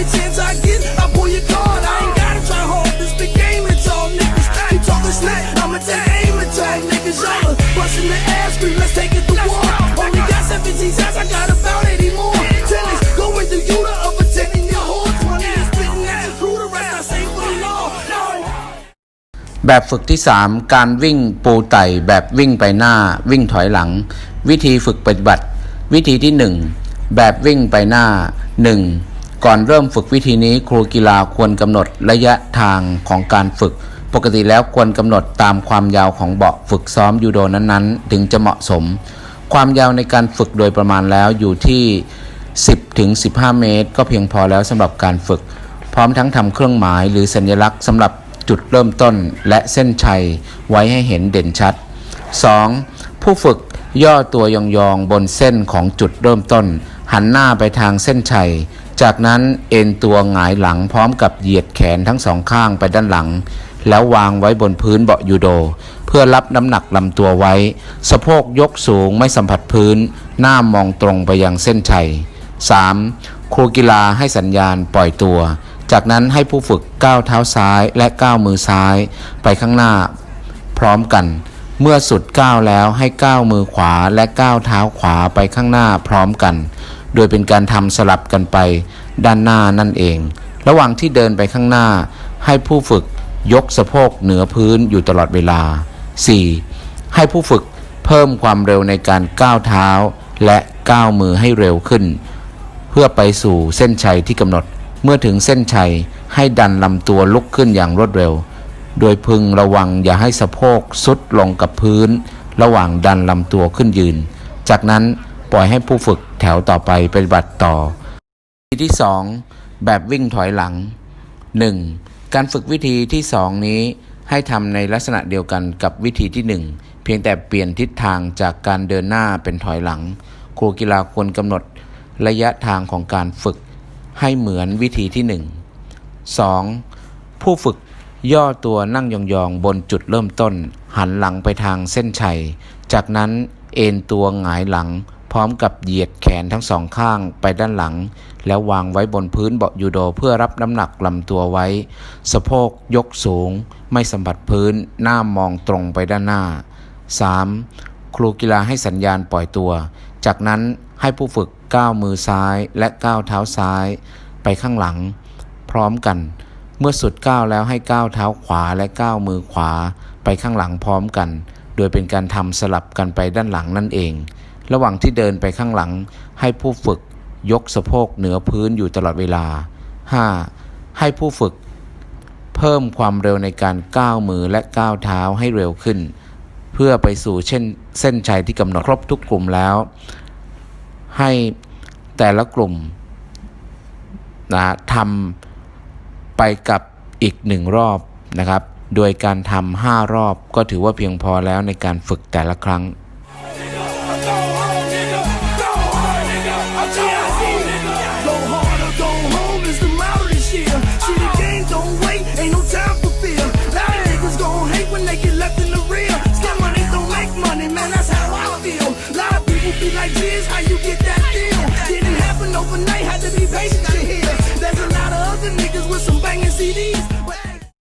every chance I get, I pull your card. I ain't gotta try hard. This big game, it's all niggas. You talking smack, I'ma take aim at y'all niggas. Y'all are busting the ass, scream, let's take it to war. Only got 17 shots, I got about 80 more. Tennis, going through you to up a 10 in your horse. One nigga spitting at your crew, the rest I say for the law. No. แบบฝึกที่ 3 การวิ่งปูไต่แบบวิ่งไปหน้า วิ่งถอยหลัง วิธีฝึกปฏิบัติ วิธีที่ 1 แบบวิ่งไปหน้า 1. ก่อนเริ่มฝึกวิธีนี้ครูกีฬาควรกำหนดระยะทางของการฝึก ปกติแล้วควรกำหนดตามความยาวของเบาะฝึกซ้อมยูโดนั้นๆ ถึงจะเหมาะสม ความยาวในการฝึกโดยประมาณแล้วอยู่ที่ 10ถึง15 เมตร ก็เพียงพอแล้วสำหรับการฝึก พร้อมทั้งทำเครื่องหมายหรือสัญลักษณ์สำหรับจุดเริ่มต้นและเส้นชัยไว้ให้เห็นเด่นชัด 2. ผู้ฝึกย่อตัวยองๆบนเส้นของจุดเริ่มต้น หันหน้าไปทางเส้นชัย จากนั้นเอ็นตัวหงายหลังพร้อมกับเหยียดแขนทั้งสองข้างไปด้านหลัง แล้ววางไว้บนพื้นเบาะยูโด เพื่อรับน้ำหนักลำตัวไว้ สะโพกยกสูงไม่สัมผัสพื้น หน้ามองตรงไปยังเส้นชัย 3. ครูกีฬาให้สัญญาณปล่อยตัว จากนั้นให้ผู้ฝึกก้าวเท้าซ้ายและก้าวมือซ้าย ไปข้างหน้า พร้อมกัน เมื่อสุดก้าวแล้วให้ก้าวมือขวาและก้าวเท้าขวาไปข้างหน้าพร้อมกัน โดยเป็นการทำสลับกันไปด้านหน้านั่นเอง ระหว่างที่เดินไปข้างหน้า ให้ผู้ฝึกยกสะโพกเหนือพื้นอยู่ตลอดเวลา 4. ให้ผู้ฝึกเพิ่มความเร็วในการก้าวเท้า และก้าวมือให้เร็วขึ้น เพื่อไปสู่เส้นชัยที่กำหนด เมื่อถึงเส้นชัยให้ดันลำตัวลุกขึ้นอย่างรวดเร็ว โดยพึงระวังอย่าให้สะโพกซุดลงกับพื้น ระหว่างดันลำตัวขึ้นยืน จากนั้นปล่อยให้ผู้ฝึก แถวต่อไปปฏิบัติต่อ วิธีที่ 2 แบบวิ่งถอยหลัง 1. การฝึกวิธีที่ 2 นี้ให้ทำในลักษณะเดียวกันกับวิธีที่ 1 เพียงแต่เปลี่ยนทิศทางจากการเดินหน้าเป็นถอยหลัง ครูกีฬาควรกำหนดระยะทางของการฝึกให้เหมือนวิธีที่ 1 2. ผู้ฝึกย่อตัวนั่งยองๆ บนจุดเริ่มต้น หันหลังไปทางเส้นชัย จากนั้นเอนตัวหงายหลัง พร้อมกับเหยียดแขนทั้งสองข้างไปด้านหลัง แล้ววางไว้บนพื้นเบาะยูโดเพื่อรับน้ำหนักลำตัวไว้ สะโพกยกสูง ไม่สัมผัสพื้น หน้ามองตรงไปด้านหน้า 3. ครูกีฬาให้สัญญาณปล่อยตัว จากนั้นให้ผู้ฝึกก้าวมือซ้ายและก้าวเท้าซ้าย ไปข้างหลัง พร้อมกัน เมื่อสุดก้าวแล้วให้ก้าวเท้าขวาและก้าวมือขวา ไปข้างหลังพร้อมกัน โดยเป็นการทำสลับกันไปด้านหลังนั่นเอง ระหว่างที่เดินไปข้างหลัง ให้ผู้ฝึกยกสะโพกเหนือพื้นอยู่ตลอดเวลา 5. ให้ผู้ฝึก เพิ่มความเร็วในการก้าวมือและก้าวเท้าให้เร็วขึ้น เพื่อไปสู่เช่นเส้นชัยที่กำหนดครบทุกกลุ่มแล้ว ให้แต่ละกลุ่มนะทำไปกับอีกหนึ่งรอบนะครับ โดยการทำห้ารอบก็ถือว่าเพียงพอแล้วในการฝึกแต่ละครั้ง ideas how you get that deal? Didn't happen overnight, had to be patient.